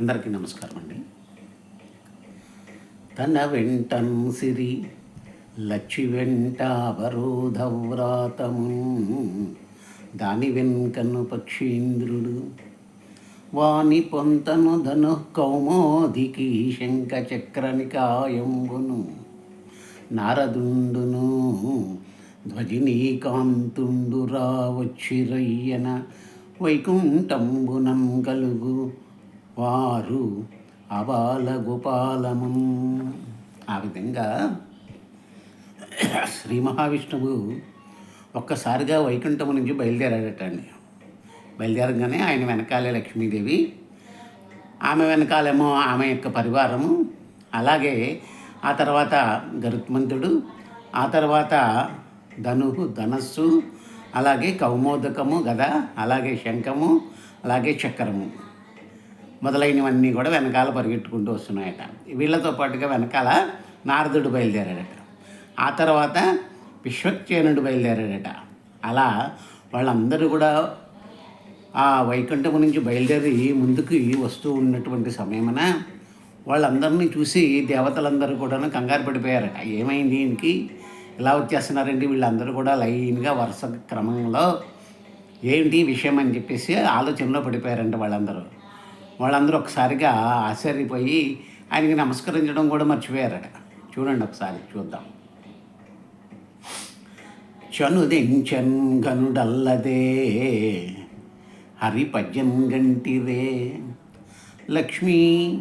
అందరికీ నమస్కారం అండి. తన వెంటం సిరి లచ్చి వెంట అవరోధవ్రాతము దాని వెంకను పక్షీంద్రుడు వాని పొంతను ధను కౌమోదికి శంఖ చక్రనికాయంబును నారదుండును ధ్వజినీకాంతుండు రావచ్చిరయ్యన వైకుంఠంబునం కలుగు. వారు అబాల గోపాలము ఆ విధంగా శ్రీ మహావిష్ణువు ఒక్కసారిగా వైకుంఠము నుంచి బయలుదేరాడటండి. బయలుదేరగానే ఆయన వెనకాలే లక్ష్మీదేవి ఆమె వెనకాలేమో ఆమె యొక్క పరివారము అలాగే ఆ తర్వాత గరుత్మంతుడు ఆ తర్వాత ధనుహు ధనస్సు అలాగే కౌమోదకము గద అలాగే శంఖము అలాగే చక్రము. మొదలైనవన్నీ కూడా వెనకాల పరిగెట్టుకుంటూ వస్తున్నాయట. వీళ్ళతో పాటుగా వెనకాల నారదుడు బయలుదేరాడట. ఆ తర్వాత విశ్వక్సేనుడు బయలుదేరాడట. అలా వాళ్ళందరూ కూడా ఆ వైకుంఠము నుంచి బయలుదేరి ముందుకు వస్తూ ఉన్నటువంటి సమయమున వాళ్ళందరినీ చూసి దేవతలందరూ కూడా కంగారు పడిపోయారట. ఏమైంది దీనికి ఇలా వచ్చేస్తున్నారండి వీళ్ళందరూ కూడా లైన్గా వరుస క్రమంలో ఏంటి విషయం అని చెప్పేసి ఆలోచనలో పడిపోయారంట వాళ్ళందరూ. వాళ్ళందరూ ఒకసారిగా ఆశ్చర్యపోయి ఆయనకి నమస్కరించడం కూడా మర్చిపోయారట. చూడండి ఒకసారి చూద్దాం. చనుదెంచన్ గనుడల్లదే హరిపద్యం గంటిరే లక్ష్మీ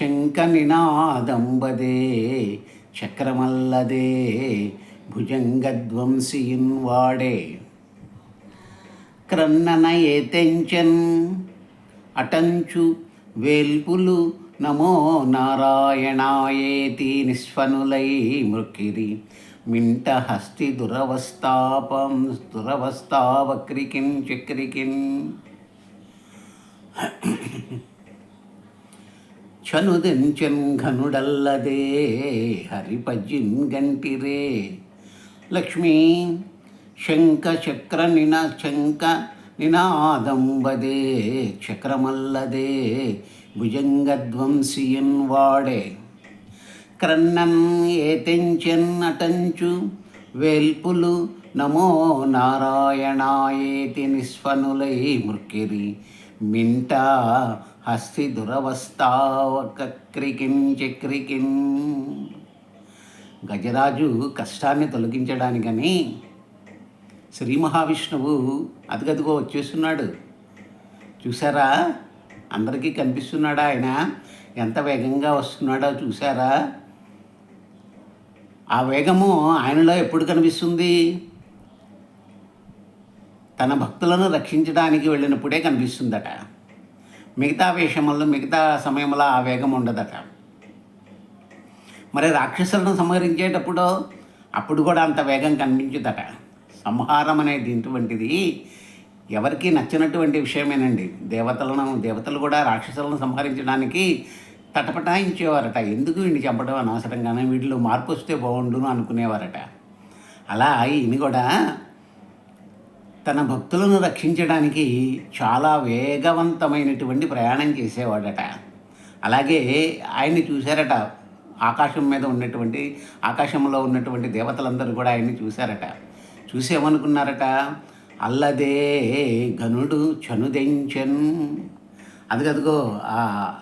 శంఖ నినాదంబదే చక్రమల్లదే భుజంగధ్వంసియిన్ వాడే క్రన్నన ఏతెంచన్ అటంచు వేల్పులు. నమో నారాయణాయేతి నిస్వనులై మృకిరి మింట హస్తి దురవస్థాపం. దురవస్థావక్రికిం చక్రికిం. చనుదెంచెన్ ఘనుడల్లదే. హరిపజిన్ గంటిరే. లక్ష్మీ శంఖ చక్ర నిన శంఖ నినాదంబదే చక్రమల్లదే భుజంగధ్వంసియన్ వాడే. క్రన్నన్ ఏతెంచెన్ అటంచు వేల్పులు నమో నారాయణాయేతి నిస్వనులై మృక్కిరి. మింట హస్తి దురవస్థావక్రికిన్ చక్రికిన్ గజరాజు కష్టాన్ని తొలగించడానికని శ్రీ మహావిష్ణువు అదిగదిగో వచ్చేస్తున్నాడు. చూసారా అందరికీ కనిపిస్తున్నాడా ఆయన? ఎంత వేగంగా వస్తున్నాడో చూసారా ఆ వేగము ఆయనలో ఎప్పుడు కనిపిస్తుంది? తన భక్తులను రక్షించడానికి వెళ్ళినప్పుడే కనిపిస్తుందట. మిగతా వేషముల్లో మిగతా సమయంలో ఆ వేగం ఉండదట. మరి రాక్షసులను సంహరించేటప్పుడు అప్పుడు కూడా అంత వేగం కనిపించదట. సంహారం అనేది ఇటువంటిది ఎవరికి నచ్చినటువంటి విషయమేనండి. దేవతలను దేవతలు కూడా రాక్షసులను సంహరించడానికి తటపటాయించేవారట. ఎందుకు వీడిని చంపడం అనవసరంగానే వీటిలో మార్పు వస్తే బాగుండును అనుకునేవారట. అలా ఈయన కూడా తన భక్తులను రక్షించడానికి చాలా వేగవంతమైనటువంటి ప్రయాణం చేసేవాడట. అలాగే ఆయన్ని చూశారట. ఆకాశం మీద ఉన్నటువంటి ఆకాశంలో ఉన్నటువంటి దేవతలందరూ కూడా ఆయన్ని చూశారట. చూసేమనుకున్నారట? అల్లదే ఘనుడు చనుదెంచెన్. అదిగదిగో ఆ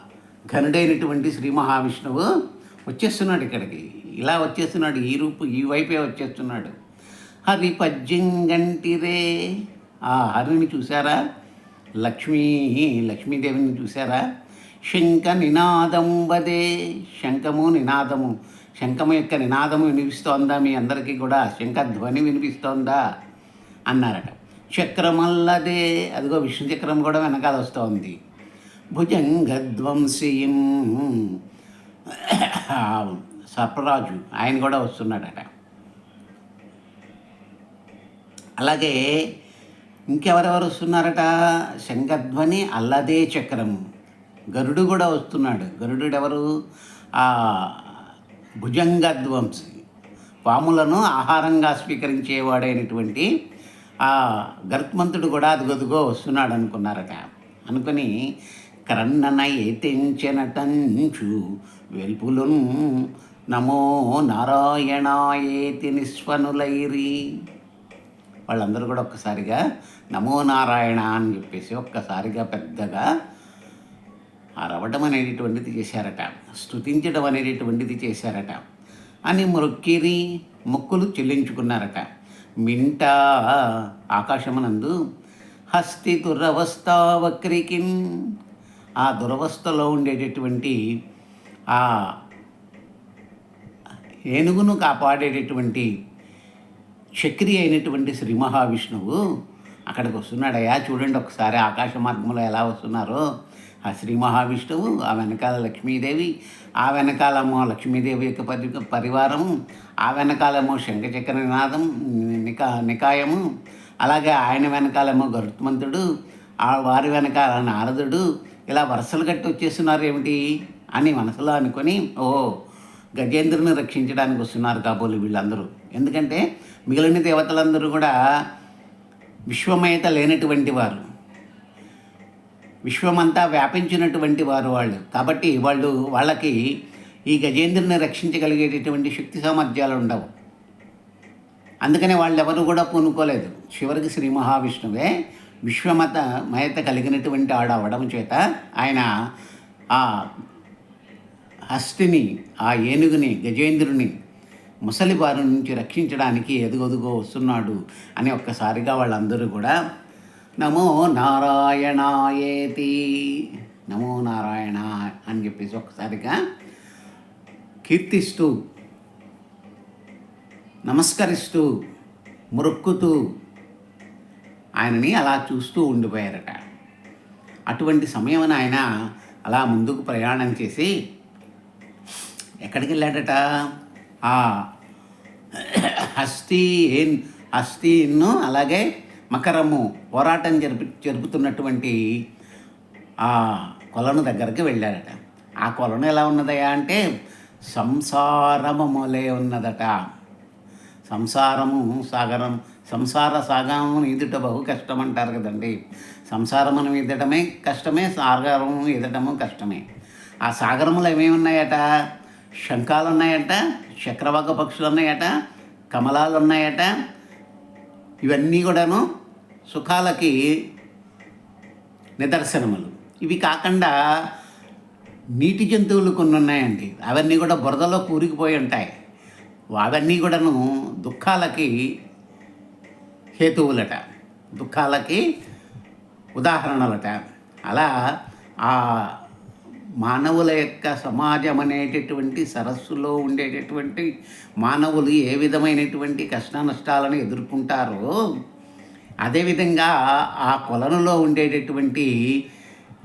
ఘనుడైనటువంటి శ్రీ మహావిష్ణువు వచ్చేస్తున్నాడు ఇక్కడికి. ఇలా వచ్చేస్తున్నాడు ఈ రూపు ఈ వైపే వచ్చేస్తున్నాడు. హరి పజ్జింగంటిరే ఆ హరిని చూసారా లక్ష్మీ లక్ష్మీదేవిని చూసారా శంఖ నినాదంబదే శంఖము నినాదము. శంఖము యొక్క నినాదము వినిపిస్తోందా? మీ అందరికీ కూడా శంఖధ్వని వినిపిస్తోందా? అన్నారట. చక్రమల్లదే. అదిగో విష్ణు చక్రం కూడా వెనకాల వస్తోంది. భుజంగధ్వంసియం. సర్పరాజు ఆయన కూడా వస్తున్నాడట. అలాగే ఇంకెవరెవరు వస్తున్నారట? శంఖధ్వని అల్లదే చక్రం. గరుడు కూడా వస్తున్నాడు. గరుడు ఎవరు? భుజంగధ్వంసి. పాములను ఆహారంగా స్వీకరించేవాడైనటువంటి ఆ గర్త్మంతుడు కూడా అదుగదుగో వస్తున్నాడు అనుకున్నారట అనుకుని క్రన్నన ఏతించినటంచు వెల్పులున్ నమో నారాయణాయేతి నిస్వనులైరి వాళ్ళందరూ కూడా ఒక్కసారిగా నమో నారాయణ అని చెప్పేసి ఒక్కసారిగా పెద్దగా అరవడం అనేటటువంటిది చేశారట. స్థుతించడం అనేటటువంటిది చేశారట. అని మొక్కిరి మొక్కులు చెల్లించుకున్నారట. మింట ఆకాశమునందు హస్తి దురవస్థా వక్రికిన్. ఆ దురవస్థలో ఉండేటటువంటి ఆ ఏనుగును కాపాడేటటువంటి చక్రి అయినటువంటి శ్రీ మహావిష్ణువు అక్కడికి వస్తున్నాడయ్యా చూడండి ఒకసారి ఆకాశ మార్గంలో ఎలా వస్తున్నారో. ఆ శ్రీ మహావిష్ణువు ఆ వెనకాల లక్ష్మీదేవి ఆ వెనకాలమో లక్ష్మీదేవి యొక్క పరి పరివారము ఆ వెనకాలమో శంఖచక్ర నినాదం నికా నికాయము అలాగే ఆయన వెనకాలేమో గరుత్మంతుడు ఆ వారి వెనకాల నారదుడు ఇలా వరుసలు కట్టి వచ్చేస్తున్నారు ఏమిటి అని మనసులో అనుకొని ఓ గజేంద్రుని రక్షించడానికి వస్తున్నారు కాబోలు వీళ్ళందరూ. ఎందుకంటే మిగిలిన దేవతలందరూ కూడా విశ్వమేత లేనటువంటి వారు. విశ్వమంతా వ్యాపించినటువంటి వారు వాళ్ళు. కాబట్టి వాళ్ళు వాళ్ళకి ఈ గజేంద్రుని రక్షించగలిగేటటువంటి శక్తి సామర్థ్యాలు ఉండవు. అందుకనే వాళ్ళు ఎవరు కూడా పూనుకోలేదు. చివరికి శ్రీ మహావిష్ణువే విశ్వమత మయత కలిగినటువంటి ఆడ అవడం చేత ఆయన ఆ హస్తిని ఆ ఏనుగుని గజేంద్రుని ముసలి బారి నుంచి రక్షించడానికి ఎదుగొదుగో వస్తున్నాడు అని ఒక్కసారిగా వాళ్ళందరూ కూడా నమో నారాయణాయేతి. నమో నారాయణ అని చెప్పేసి ఒక్కసారిగా కీర్తిస్తూ నమస్కరిస్తూ మొరుక్కుతూ ఆయనని అలా చూస్తూ ఉండిపోయారట. అటువంటి సమయం ఆయన అలా ముందుకు ప్రయాణం చేసి ఎక్కడికి వెళ్ళాడట ఆ హస్తి హస్తిను అలాగే మకరము పోరాటం జరుపు జరుపుతున్నటువంటి ఆ కొలను దగ్గరికి వెళ్ళాడట ఆ కొలను ఎలా ఉన్నదయా అంటే సంసారమములే ఉన్నదట. సంసారము సాగరం సంసార సాగరము ఈదుట బహు కష్టం అంటారు కదండి. సంసారమును ఈదటమే కష్టమే సాగరము ఈదటము కష్టమే. ఆ సాగరములు ఏమేమి ఉన్నాయట? శంఖాలు ఉన్నాయట చక్రవాక పక్షులు ఉన్నాయట కమలాలు ఉన్నాయట ఇవన్నీ కూడాను సుఖాలకి నిదర్శనములు. ఇవి కాకుండా నీటి జంతువులు కొన్ని ఉన్నాయండి. అవన్నీ కూడా బురదలో కూరికిపోయి ఉంటాయి. అవన్నీ కూడాను దుఃఖాలకి హేతువులట. దుఃఖాలకి ఉదాహరణలట. అలా ఆ మానవుల యొక్క సమాజం అనేటటువంటి సరస్సులో ఉండేటటువంటి మానవులు ఏ విధమైనటువంటి కష్ట నష్టాలను ఎదుర్కొంటారో అదేవిధంగా ఆ కొలనులో ఉండేటటువంటి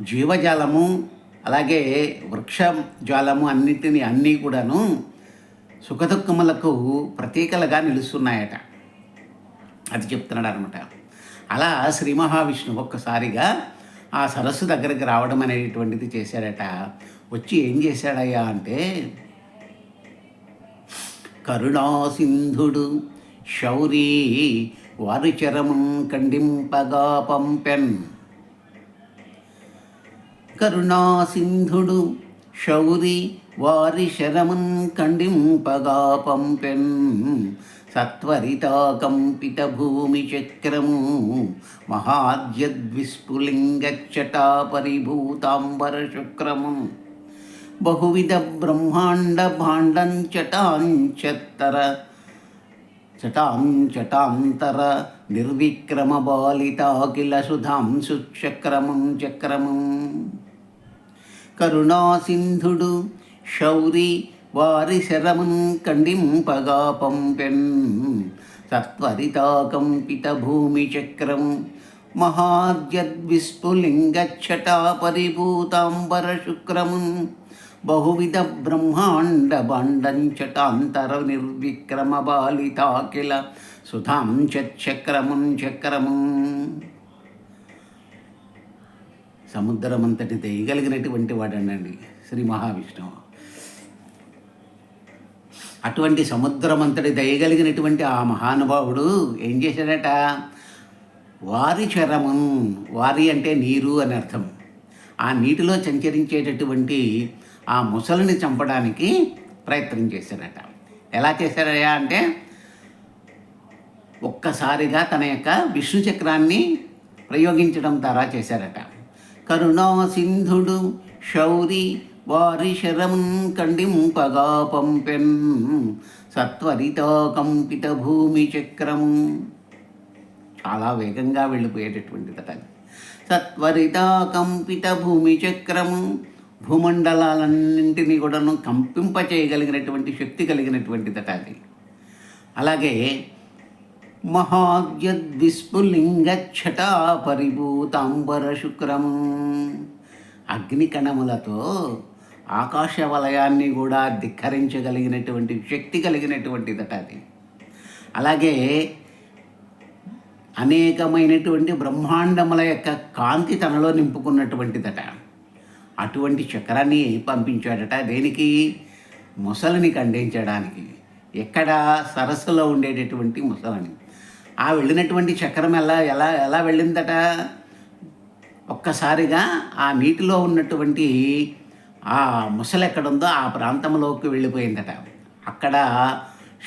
జీవజాలము అలాగే వృక్ష జాలము అన్నిటిని అన్నీ కూడాను సుఖదుఖములకు ప్రతీకలుగా నిలుస్తున్నాయట. అది చెప్తున్నాడు అనమాట అలా శ్రీ మహావిష్ణువు ఒక్కసారిగా ఆ సరస్సు దగ్గరికి రావడం అనేటువంటిది చేశాడట. వచ్చి ఏం చేశాడయ్యా అంటే కరుణాసింధుడు శౌరీ వారి చరమున్ ఖండింపగా పంపెన్ కరుణాసింధుడు శౌరి వారి శరమున్ ఖండింపగా పంపెన్ సత్వరితాకంపితభూమిచక్రము భూమి బహువిధ బ్రహ్మాండ భాండం చటాంచత్తర చటాంచటాంతర నిర్విక్రమ బాలితాకిల సుధాం సుచక్రమం చక్రమం. కరుణాసింధుడు శౌరి వారి శరమున్ కండింపగా పంపెన్ సత్వరితాకంపిత భూమి చక్రం మహాద్యద్విస్ఫులింగచ్చటా పరిభూతాంబర శుక్రమున్ బహువిధ బ్రహ్మాండ బాండంచటాంతర నిర్విక్రమ బాలితాకిల సుధాం చక్రమున్ చక్రమున్. సముద్రమంతటి తెయగలిగినటువంటి వాడండి శ్రీ మహావిష్ణువు. అటువంటి సముద్రమంతటి దయగలిగినటువంటి ఆ మహానుభావుడు ఏం చేశాడట? వారి చరమున్ వారి అంటే నీరు అని అర్థం. ఆ నీటిలో సంచరించేటటువంటి ఆ ముసలిని చంపడానికి ప్రయత్నం చేశాడట. ఎలా చేశారయ్యా అంటే ఒక్కసారిగా తన యొక్క విష్ణు చక్రాన్ని ప్రయోగించడం ద్వారా చేశారట కరుణా సింధుడు శౌరి వారి శరం కండింపగా పంపెన్ సత్వరిత కంపిత భూమి చక్రం. చాలా వేగంగా వెళ్ళిపోయేటటువంటిదట అది. సత్వరిత కంపిత భూమి చక్రము భూమండలాలన్నింటినీ కూడాను కంపింప చేయగలిగినటువంటి శక్తి కలిగినటువంటిదట అది. అలాగే మహాద్యద్విస్ఫులింగచ్చటా పరిభూతాంబర శుక్రము అగ్నికణములతో ఆకాశ వలయాన్ని కూడా ధిక్కరించగలిగినటువంటి శక్తి కలిగినటువంటిదట అది. అలాగే అనేకమైనటువంటి బ్రహ్మాండముల యొక్క కాంతి తనలో నింపుకున్నటువంటిదట. అటువంటి చక్రాన్ని పంపించాడట. దేనికి? ముసలిని ఖండించడానికి. ఎక్కడ? సరస్సులో ఉండేటటువంటి మొసలిని. ఆ వెళ్ళినటువంటి చక్రం ఎలా ఎలా ఎలా వెళ్ళిందట? ఒక్కసారిగా ఆ నీటిలో ఉన్నటువంటి ఆ ముసలి ఎక్కడుందో ఆ ప్రాంతంలోకి వెళ్ళిపోయిందట. అక్కడ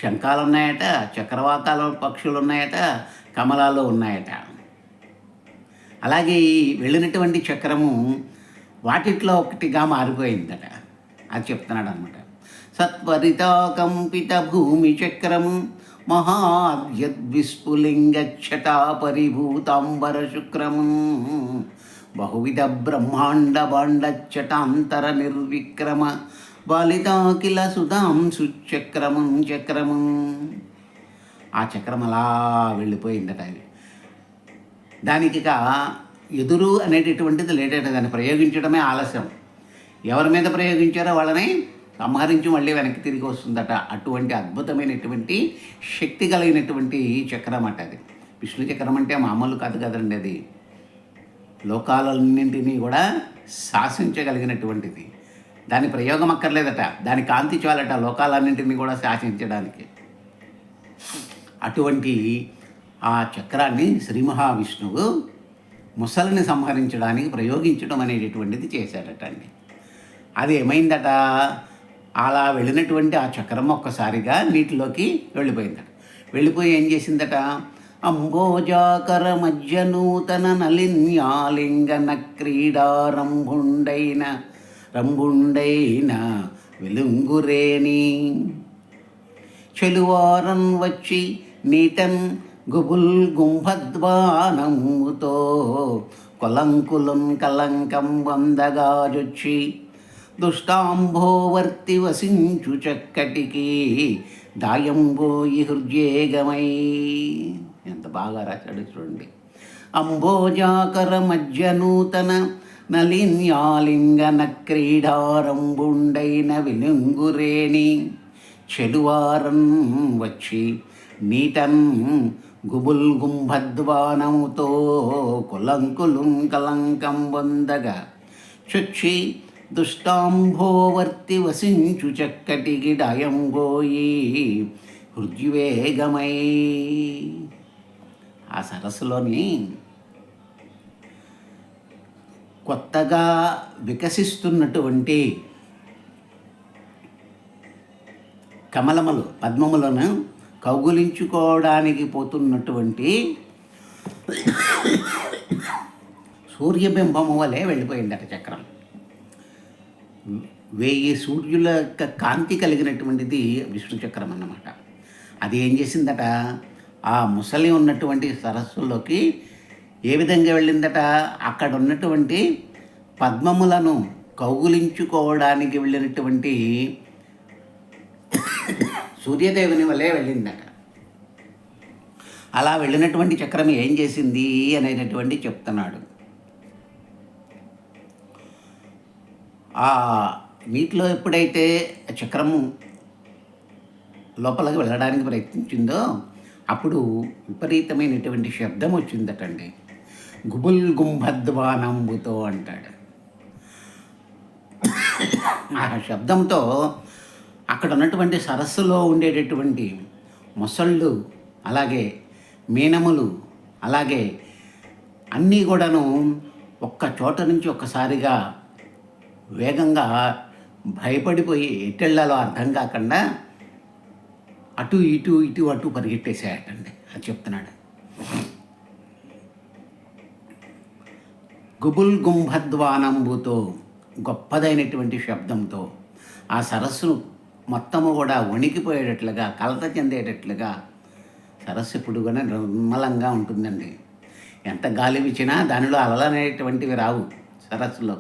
శంఖాలు ఉన్నాయట చక్రవాకాల పక్షులు ఉన్నాయట కమలాలు ఉన్నాయట. అలాగే వెళ్ళినటువంటి చక్రము వాటిట్లో ఒకటిగా మారిపోయిందట. అది చెప్తున్నాడు అనమాట సత్వరిత కంపిత భూమి చక్రము మహాద్యద్విస్ఫులింగచ్చటా పరిభూతాంబర శుక్రము. బహువిధ బ్రహ్మాండ బాండచ్చటాంతర నిర్విక్రమ బాలితాకిల సుధాం సుచక్రమం చక్రము. ఆ చక్రం అలా వెళ్ళిపోయిందట అది. దానికి ఇక ఎదురు అనేటటువంటిది లేటట దాన్ని ప్రయోగించడమే ఆలస్యం. ఎవరి మీద ప్రయోగించారో వాళ్ళని సంహరించి మళ్ళీ వెనక్కి తిరిగి వస్తుందట. అటువంటి అద్భుతమైనటువంటి శక్తి కలిగినటువంటి చక్రం అట అది. విష్ణు చక్రం అంటే మామూలు కాదు కదండి అది. లోకాలన్నింటినీ కూడా శాసించగలిగినటువంటిది. దాని ప్రయోగం అక్కర్లేదట. దాని కాంతి చాలట లోకాలన్నింటినీ కూడా శాసించడానికి. అటువంటి ఆ చక్రాన్ని శ్రీ మహావిష్ణువు ముసలిని సంహరించడానికి ప్రయోగించడం అనేటటువంటిది చేశాడట అండి. అది ఏమైందట? అలా వెళ్ళినటువంటి ఆ చక్రం ఒక్కసారిగా నీటిలోకి వెళ్ళిపోయిందట. వెళ్ళిపోయి ఏం చేసిందట? అంబోజాకర మధ్య నూతన నలిన్యాలింగన క్రీడారంభుండైన రంభుండైన వెలుంగురేణి చెలువారన్ వచ్చి నీటన్ గుబుల్ గుంభద్వానముతో కొలంకులం కలంకం వందగాజొచ్చి దుష్టాంభోవర్తి వసించు చక్కటికి దాయంబోయి హృద్యేగమై బాగా రాశాడు చూడండి. అంబోజాకర మధ్య నూతన నలిన్యాలింగన క్రీడారంభుండైన విలుంగురేణి చెలువారం వచ్చి నీటన్ గుబుల్ గుంభద్వానముతో కులంకులుం కలంకం వందగా చుచ్చి దుష్టాంభోవర్తి వసించు చక్కటి గిడాయంబోయి హృద్వేగమై ఆ సరస్సులోని కొత్తగా వికసిస్తున్నటువంటి కమలములు పద్మములను కౌగులించుకోవడానికి పోతున్నటువంటి సూర్యబింబము వలె వెళ్ళిపోయిందట చక్రం. వెయ్యి సూర్యుల యొక్క కాంతి కలిగినటువంటిది విష్ణు చక్రం అన్నమాట. అది ఏం చేసిందట? ఆ ముసలి ఉన్నటువంటి సరస్సులోకి ఏ విధంగా వెళ్ళిందట? అక్కడ ఉన్నటువంటి పద్మములను కౌగులించుకోవడానికి వెళ్ళినటువంటి సూర్యదేవుని వలె వెళ్ళిందట. అలా వెళ్ళినటువంటి చక్రం ఏం చేసింది అనేటటువంటి చెప్తున్నాడు. ఆ నీటిలో ఎప్పుడైతే చక్రము లోపలికి వెళ్ళడానికి ప్రయత్నించిందో అప్పుడు విపరీతమైనటువంటి శబ్దం వచ్చిందటండి. గుబుల్ గుంభద్వానంబుతో అంటాడు. ఆ శబ్దంతో అక్కడ ఉన్నటువంటి సరస్సులో ఉండేటటువంటి మొసళ్ళు అలాగే మీనములు అలాగే అన్నీ కూడాను ఒక్క చోట నుంచి ఒక్కసారిగా వేగంగా భయపడిపోయి ఎట్టెళ్ళాలో అర్థం కాకుండా అటు ఇటు ఇటు అటు పరిగెట్టేసేయటండి అది చెప్తున్నాడు. గుబుల్ గుంభద్వానంబుతో గొప్పదైనటువంటి శబ్దంతో ఆ సరస్సును మొత్తము కూడా వణికిపోయేటట్లుగా కలత చెందేటట్లుగా సరస్సు ఇప్పుడు కూడా నిర్మలంగా ఉంటుందండి. ఎంత గాలి విచ్చినా దానిలో అలలనేటువంటివి రావు సరస్సులో.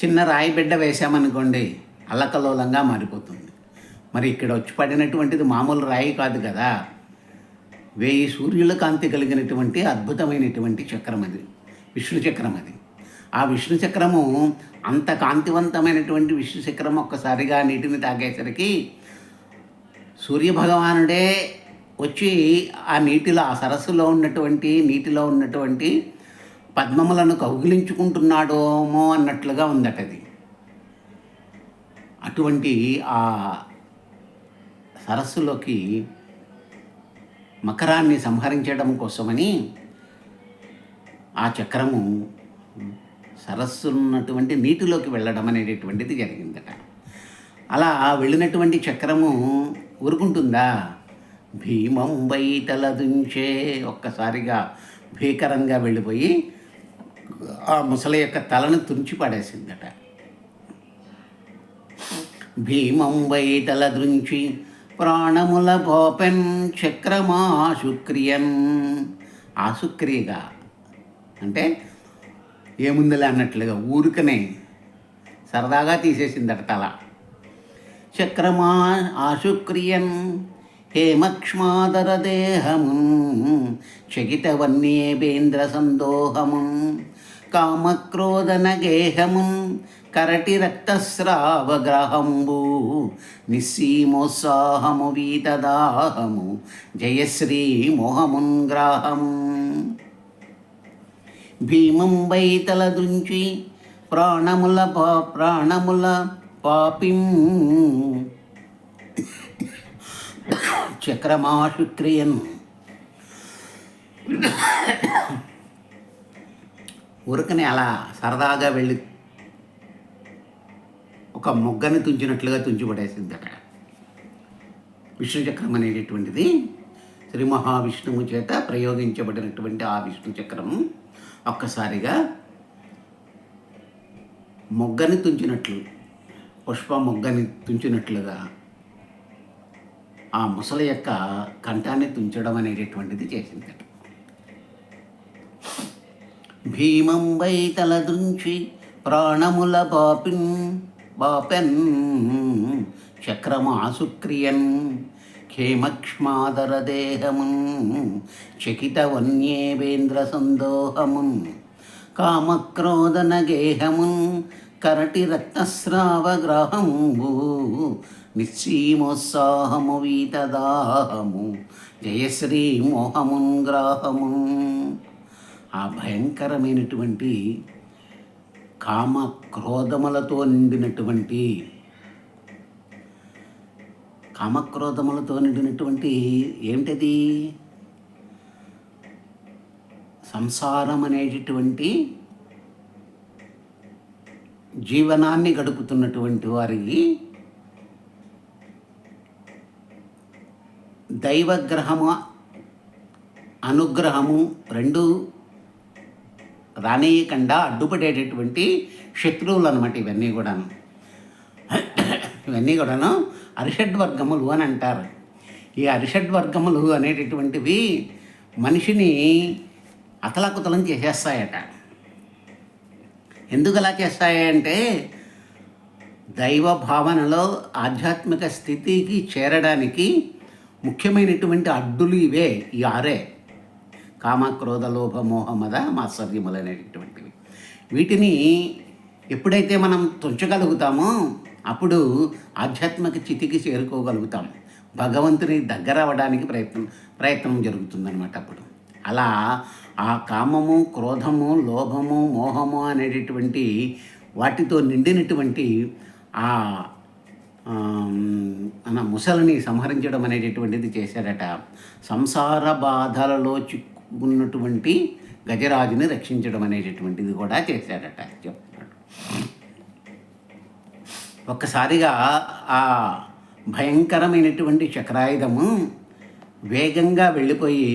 చిన్న రాయి బిడ్డ వేసామనుకోండి అలకలోలంగా మారిపోతుంది. మరి ఇక్కడ వచ్చి పడినటువంటిది మామూలు రాయి కాదు కదా. వేయి సూర్యుల కాంతి కలిగినటువంటి అద్భుతమైనటువంటి చక్రం అది. విష్ణు చక్రం అది. ఆ విష్ణు చక్రము అంత కాంతివంతమైనటువంటి విష్ణు చక్రం ఒక్కసారిగా నీటిని తాగేసరికి సూర్యభగవానుడే వచ్చి ఆ నీటిలో ఆ సరస్సులో ఉన్నటువంటి నీటిలో ఉన్నటువంటి పద్మములను కౌగిలించుకుంటున్నాడోమో అన్నట్లుగా ఉందట అది అటువంటి ఆ సరస్సులోకి మకరాన్ని సంహరించడం కోసమని ఆ చక్రము సరస్సు ఉన్నటువంటి నీటిలోకి వెళ్ళడం అనేటటువంటిది జరిగిందట. అలా వెళ్ళినటువంటి చక్రము ఊరుకుంటుందా? భీమం బయటలదుంచే ఒక్కసారిగా భీకరంగా వెళ్ళిపోయి ఆ ముసలి యొక్క తలను తుంచి పడేసిందట. భీమం బయటల దృంచి ప్రాణముల పోపెన్ చక్రమాశుక్రియన్ ఆశుక్రియగా అంటే ఏముందిలే అన్నట్లుగా ఊరికనే సరదాగా తీసేసిందట తల. చక్రమా ఆశుక్రియన్ హేమక్ష్మాదరదేహము చకితవన్యేబేంద్ర సందోహము కామక్రోధనగేహము కరటి రక్తస్రావగ్రహంబు నిస్సీమోత్సాహము వీతదాహము. జయశ్రీ మోహమున్ గ్రాహము భీమం బైతల దృంచి ప్రాణముల పా ప్రాణముల పాపిం. చక్రమాశుక్రియన్. ఊరకనే అలా సరదాగా వెళ్ళి ఒక మొగ్గని తుంచినట్లుగా తుంచిపడేసిందట విష్ణు చక్రం అనేటటువంటిది శ్రీ మహావిష్ణువు చేత ప్రయోగించబడినటువంటి ఆ విష్ణు చక్రం ఒక్కసారిగా మొగ్గని తుంచినట్లు పుష్ప మొగ్గని తుంచినట్లుగా ఆ ముసలి యొక్క కంఠాన్ని తుంచడం అనేటటువంటిది చేసిందట. భీమం వై తలదుంచి ప్రాణముల బాపిన్ బాపెన్ చక్రమాసుక్రియన్ క్షేమక్ష్మాదరదేహమున్ చకితవన్యేవేంద్ర సందోహమున్ కామక్రోధనగేహమున్ కరటి రక్తస్రావగ్రహంబు నిశ్చీమోత్సాహము వీతదాహము జయశ్రీ మోహమున్ గ్రాహము ఆ భయంకరమైనటువంటి కామ క్రోధములతో నిండినటువంటి కామక్రోధములతో నిండినటువంటి ఏమిటది సంసారం అనేటటువంటి జీవనాన్ని గడుపుతున్నటువంటి వారికి దైవగ్రహము అనుగ్రహము రెండు రానేయకుండా అడ్డుపడేటటువంటి శత్రువులు అనమాట ఇవన్నీ కూడాను. ఇవన్నీ కూడాను అరిషడ్ వర్గములు అని అంటారు. ఈ అరిషడ్ వర్గములు అనేటటువంటివి మనిషిని అతలాకుతలం చేసేస్తాయట. ఎందుకు అలా చేస్తాయంటే దైవ భావనలో ఆధ్యాత్మిక స్థితికి చేరడానికి ముఖ్యమైనటువంటి అడ్డులు ఇవే ఈ ఆరే. కామ క్రోధ లోభ మోహ మద అనేటటువంటివి వీటిని ఎప్పుడైతే మనం తుంచగలుగుతామో అప్పుడు ఆధ్యాత్మిక చితికి చేరుకోగలుగుతాం. భగవంతుని దగ్గర అవ్వడానికి ప్రయత్నం ప్రయత్నం జరుగుతుందన్నమాట అప్పుడు. అలా ఆ కామము క్రోధము లోభము మోహము అనేటటువంటి వాటితో నిండినటువంటి ఆ మన ముసలిని సంహరించడం అనేటటువంటిది చేశాడట సంసార బాధలలో ఉన్నటువంటి గజరాజుని రక్షించడం అనేటటువంటిది కూడా చేశాడట చెప్తున్నాడు. ఒక్కసారిగా ఆ భయంకరమైనటువంటి చక్రాయుధము వేగంగా వెళ్ళిపోయి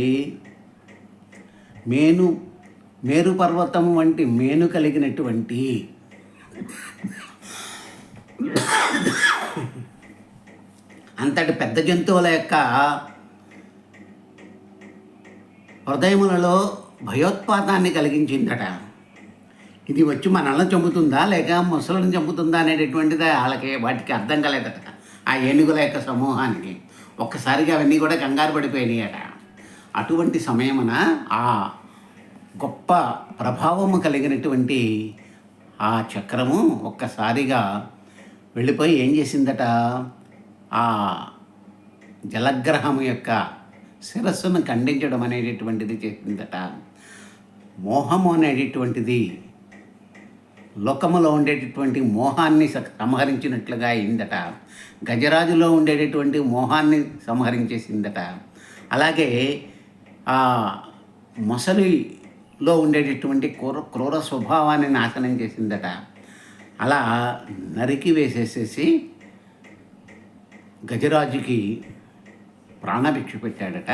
మేను మేరు పర్వతం వంటి మేను కలిగినటువంటి అంతటి పెద్ద జంతువుల యొక్క హృదయములలో భయోత్పాతాన్ని కలిగించిందట. ఇది వచ్చి మనల్ని చంపుతుందా లేక ముసలను చంపుతుందా అనేటటువంటిది వాళ్ళకి వాటికి అర్థం కలేదట. ఆ ఏనుగుల యొక్క సమూహానికి. ఒక్కసారిగా అవన్నీ కూడా కంగారు పడిపోయినాయట. అటువంటి సమయమున ఆ గొప్ప ప్రభావము కలిగినటువంటి ఆ చక్రము ఒక్కసారిగా వెళ్ళిపోయి ఏం చేసిందట? ఆ జలగ్రహం యొక్క శిరస్సును ఖండించడం అనేటటువంటిది చేసిందట మోహము అనేటటువంటిది లోకములో ఉండేటటువంటి మోహాన్ని స- సంహరించినట్లుగా అయిందట. గజరాజులో ఉండేటటువంటి మోహాన్ని సంహరించేసిందట. అలాగే ఆ మొసలిలో ఉండేటటువంటి క్రూర క్రూర స్వభావాన్ని నాశనం చేసిందట. అలా నరికి వేసేసేసి గజరాజుకి ప్రాణభిక్ష పెట్టాడట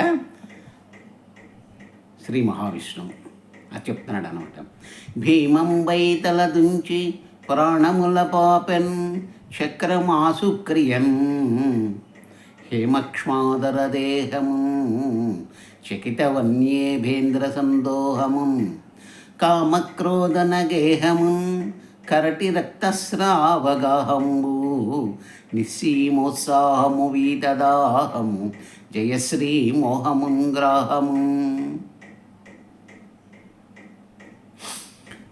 శ్రీ మహావిష్ణువు. అది చెప్తున్నాడు అనమాట భీమం బైతల దుంచి ప్రాణముల పాపెన్ చక్రమాసుక్రియన్ హేమక్ష్మాదర దేహము చకితవన్యేభేంద్ర సందోహము కామక్రోధన గేహము కరటి రక్తస్రావగాహంబు నిస్సీమోత్సాహము వీతదాహము జయశ్రీ మోహముంగ్రాహము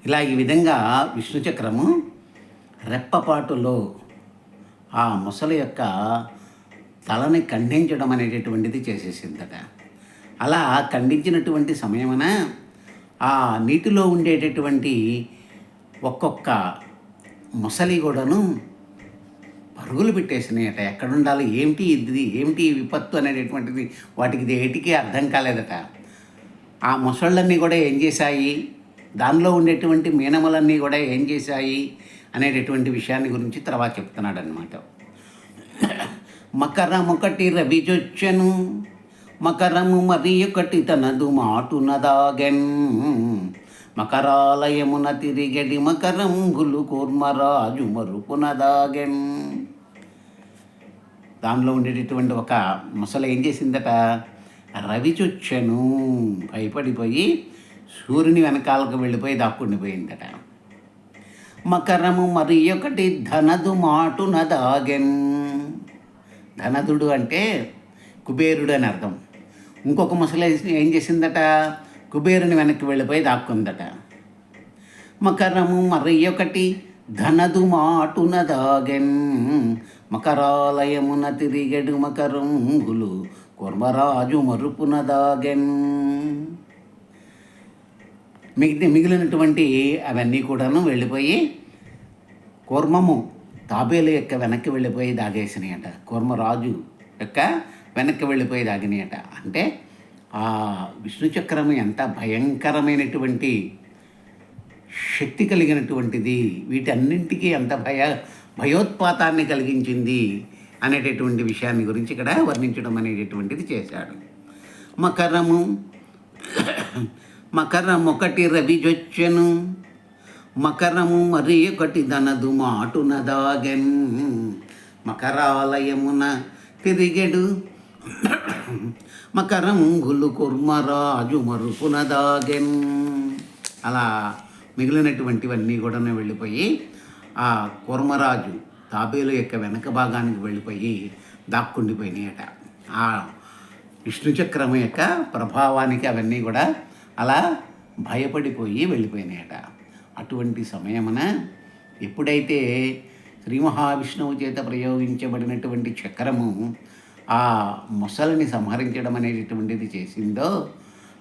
ఇలా ఈ విధంగా విష్ణు చక్రము రెప్పపాటులో ఆ ముసలి యొక్క తలని ఖండించడం అనేటటువంటిది చేసేసిందట. అలా ఖండించినటువంటి సమయమున ఆ నీటిలో ఉండేటటువంటి ఒక్కొక్క ముసలి కూడాను పరుగులు పెట్టేసినాయట ఎక్కడుండాలి ఏమిటి ఇది? ఏమిటి విపత్తు అనేటటువంటిది? వాటికి ఇది ఏటికి అర్థం కాలేదట. ఆ ముసళ్ళన్నీ కూడా ఏం చేశాయి? దానిలో ఉండేటువంటి మీనములన్నీ కూడా ఏం చేశాయి? అనేటటువంటి విషయాన్ని గురించి తర్వాత చెప్తున్నాడు అనమాట మకరమొకటి రవిచొచ్చను మకరము మరి ఒకటి తనదు మాటునదాగెన్ మకరాలయమున తిరిగడి మకరంగులు కూర్మరాజు మరుపునదాగెన్ దానిలో ఉండేటటువంటి ఒక ముసలి ఏం చేసిందట? రవి చొచ్చెను భయపడిపోయి సూర్యుని వెనకాలకు వెళ్ళిపోయి దాక్కుండిపోయిందట మకరము మరి ఒకటి ధనదు మాటున దాగెన్ ధనదుడు అంటే కుబేరుడు అని అర్థం. ఇంకొక ముసలి ఏం చేసిందట? కుబేరుని వెనక్కి వెళ్ళిపోయి దాక్కుందట. మకరము మరి ఒకటి ధనదు మాటున దాగెన్ మకరాలయమున తిరిగెడు మకరంగులు కుర్మరాజు మరుపున దాగెన్. మిగిలి మిగిలినటువంటి అవన్నీ కూడాను వెళ్ళిపోయి కూర్మము తాబేలు యొక్క వెనక్కి వెళ్ళిపోయి దాగేసినాయట. కూర్మరాజు యొక్క వెనక్కి వెళ్ళిపోయి దాగినాయట. అంటే ఆ విష్ణు చక్రం ఎంత భయంకరమైనటువంటి శక్తి కలిగినటువంటిది వీటన్నింటికీ ఎంత భయ భయోత్పాతాన్ని కలిగించింది అనేటటువంటి విషయాన్ని గురించి ఇక్కడ వర్ణించడం అనేటటువంటిది చేశాడు. మకరము మకరం ఒకటి రవిజొచ్చెను మకరము మరి ఒకటి దనదు మాటున దాగెన్ మకరాలయమున తిరిగెడు. మకరంగులు కుర్మరాజు మరుపున దాగెన్ అలా మిగిలినటువంటివన్నీ కూడా వెళ్ళిపోయి ఆ కుర్మరాజు తాబేలు యొక్క వెనక భాగానికి వెళ్ళిపోయి దాక్కుండిపోయినాయట. ఆ విష్ణు చక్రం యొక్క ప్రభావానికి అవన్నీ కూడా అలా భయపడిపోయి వెళ్ళిపోయినాయట. అటువంటి సమయమున ఎప్పుడైతే శ్రీ మహావిష్ణువు చేత ప్రయోగించబడినటువంటి చక్రము ఆ మొసలిని సంహరించడం అనేటటువంటిది చేసిందో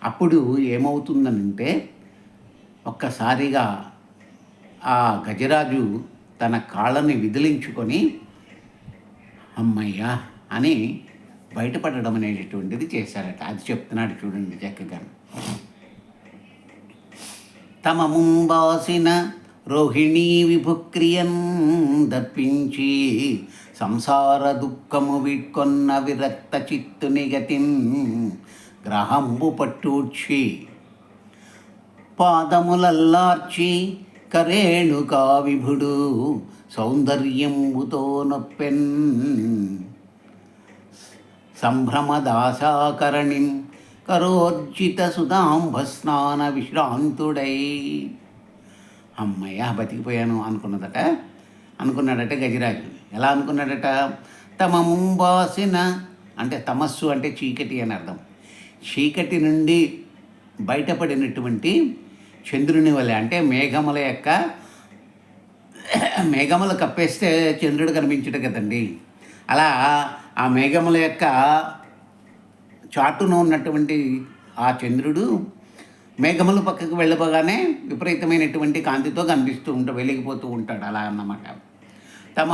అప్పుడు ఏమవుతుందనంటే ఒక్కసారిగా ఆ గజరాజు తన కాళ్ళని విదిలించుకొని అమ్మయ్యా అని బయటపడడం అనేటటువంటిది చేశారట. అది చెప్తున్నాడు చూడండి చక్కగా. తమ ముంబాసిన రోహిణీ విభుక్రియం దర్పించి సంసార దుఃఖము వీడ్కొన్న విరక్త చిత్తుని గతిన్ గ్రహంబు పట్టూడ్చి పాదములల్లార్చి కరేణుకా విభుడు సౌందర్యంబుతో నొప్పెన్. సంభ్రమదాసాకరణిం కరోర్జిత సుధాంభస్నాన విశ్రాంతుడై. అమ్మయ్య బతికిపోయాను అనుకున్నదట. అనుకున్నాడట గజరాజు. ఎలా అనుకున్నాడట? తమ ముంబాసిన అంటే తమస్సు అంటే చీకటి అని అర్థం. చీకటి నుండి బయటపడినటువంటి చంద్రుని వలె అంటే మేఘముల యొక్క మేఘములు కప్పేస్తే చంద్రుడు కనిపించడు కదండి. అలా ఆ మేఘముల యొక్క చాటున ఉన్నటువంటి ఆ చంద్రుడు మేఘములు పక్కకు వెళ్ళబోగానే విపరీతమైనటువంటి కాంతితో కనిపిస్తూ ఉంటాడు వెలిగిపోతూ ఉంటాడు. అలా అన్నమాట. తమ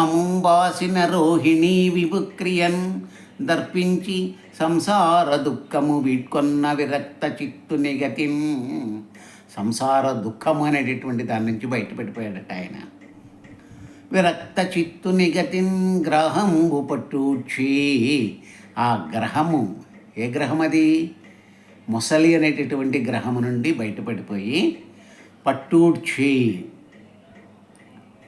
రోహిణి విభుక్రియన్ దర్పించి సంసార దుఃఖము వీడ్కొన్న విరక్త చిత్తుని గతిం సంసార దుఃఖము అనేటటువంటి దాని నుంచి బయటపెట్టిపోయాడట ఆయన. విరక్త చిత్తుని నిగతిన్ గ్రహంబు పట్టూచి ఆ గ్రహము ఏ గ్రహం అది ముసలి అనేటటువంటి గ్రహము నుండి బయటపడిపోయి పట్టూడ్చి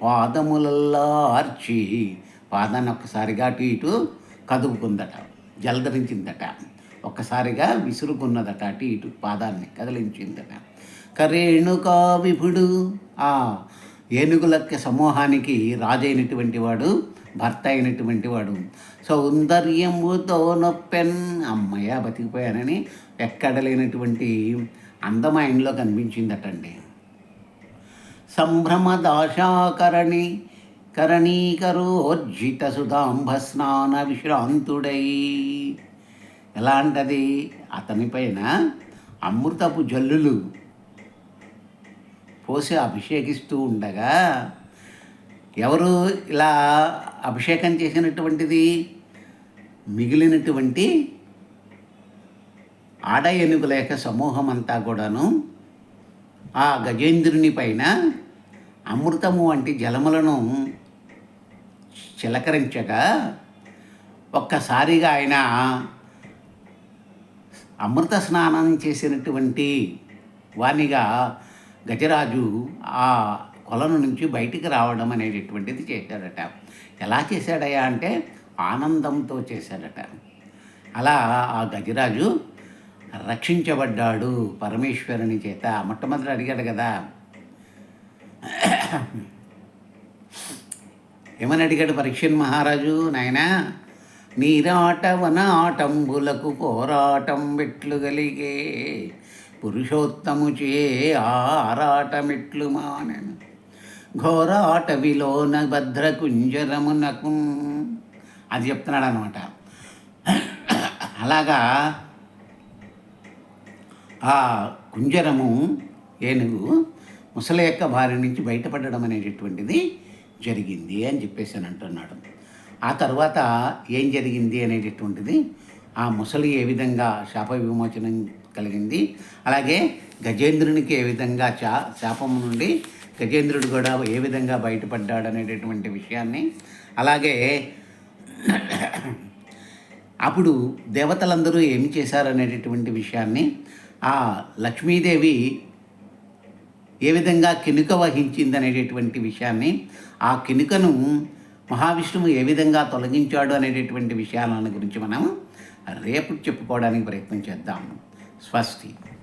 పాదములల్లా ఆర్చి. పాదాన్ని ఒక్కసారిగా అటు ఇటు కదుపుకుందట జలధరించిందట. ఒక్కసారిగా విసురుకున్నదట అటు ఇటు పాదాన్ని కదిలించిందట. కరేణుకా విభుడు ఆ ఏనుగులక్క సమూహానికి రాజైనటువంటి వాడు భర్త అయినటువంటి వాడు. సౌందర్యముతో నొప్పెన్ అమ్మయ్య బతికిపోయానని ఎక్కడ లేనటువంటి అందం ఆయనలో కనిపించిందటండి. సంభ్రమదాశాకరణి కరణీకరోర్జిత సుధాంభ స్నాన విశ్రాంతుడై ఎలాంటిది? అతనిపైన అమృతపు జల్లులు పోసి అభిషేకిస్తూ ఉండగా ఎవరు ఇలా అభిషేకం చేసినటువంటిది మిగిలినటువంటి ఆడ ఏనుగుల యొక్క సమూహం అంతా కూడాను ఆ గజేంద్రుని పైన అమృతము వంటి జలములను చిలకరించగా ఒక్కసారిగా ఆయన అమృత స్నానం చేసినటువంటి వానిగా గజరాజు ఆ కొలను నుంచి బయటికి రావడం అనేటటువంటిది చేశాడట. ఎలా చేశాడయ్యా అంటే ఆనందంతో చేశాడట. అలా ఆ గజరాజు రక్షించబడ్డాడు పరమేశ్వరుని చేత. మొట్టమొదటి అడిగాడు కదా. ఏమని అడిగాడు పరీక్షన్ మహారాజు? నాయనా నీరాట వనాటంబులకు పోరాటం వెట్లు గలిగే పురుషోత్తము చే ఆరాటమెట్లు మానెను ఘోరాటవిలోన భద్రకుంజరమునకు అది చెప్తున్నాడు అనమాట అలాగా ఆ కుంజరము ఏనుగు ముసలి యొక్క భార్య నుంచి బయటపడడం అనేటటువంటిది జరిగింది అని చెప్పేసి అని అంటున్నాడు. ఆ తర్వాత ఏం జరిగింది అనేటటువంటిది ఆ ముసలి ఏ విధంగా శాప విమోచనం కలిగింది. అలాగే గజేంద్రునికి ఏ విధంగా చా శాపం నుండి గజేంద్రుడు కూడా ఏ విధంగా బయటపడ్డాడు అనేటటువంటి విషయాన్ని అలాగే అప్పుడు దేవతలందరూ ఏమి చేశారనేటటువంటి విషయాన్ని ఆ లక్ష్మీదేవి ఏ విధంగా కినుక వహించింది అనేటటువంటి విషయాన్ని ఆ కినుకను మహావిష్ణువు ఏ విధంగా తొలగించాడు అనేటటువంటి విషయాలను గురించి మనం రేపు చెప్పుకోవడానికి ప్రయత్నం చేద్దాం. સ્વાસ્થ્ય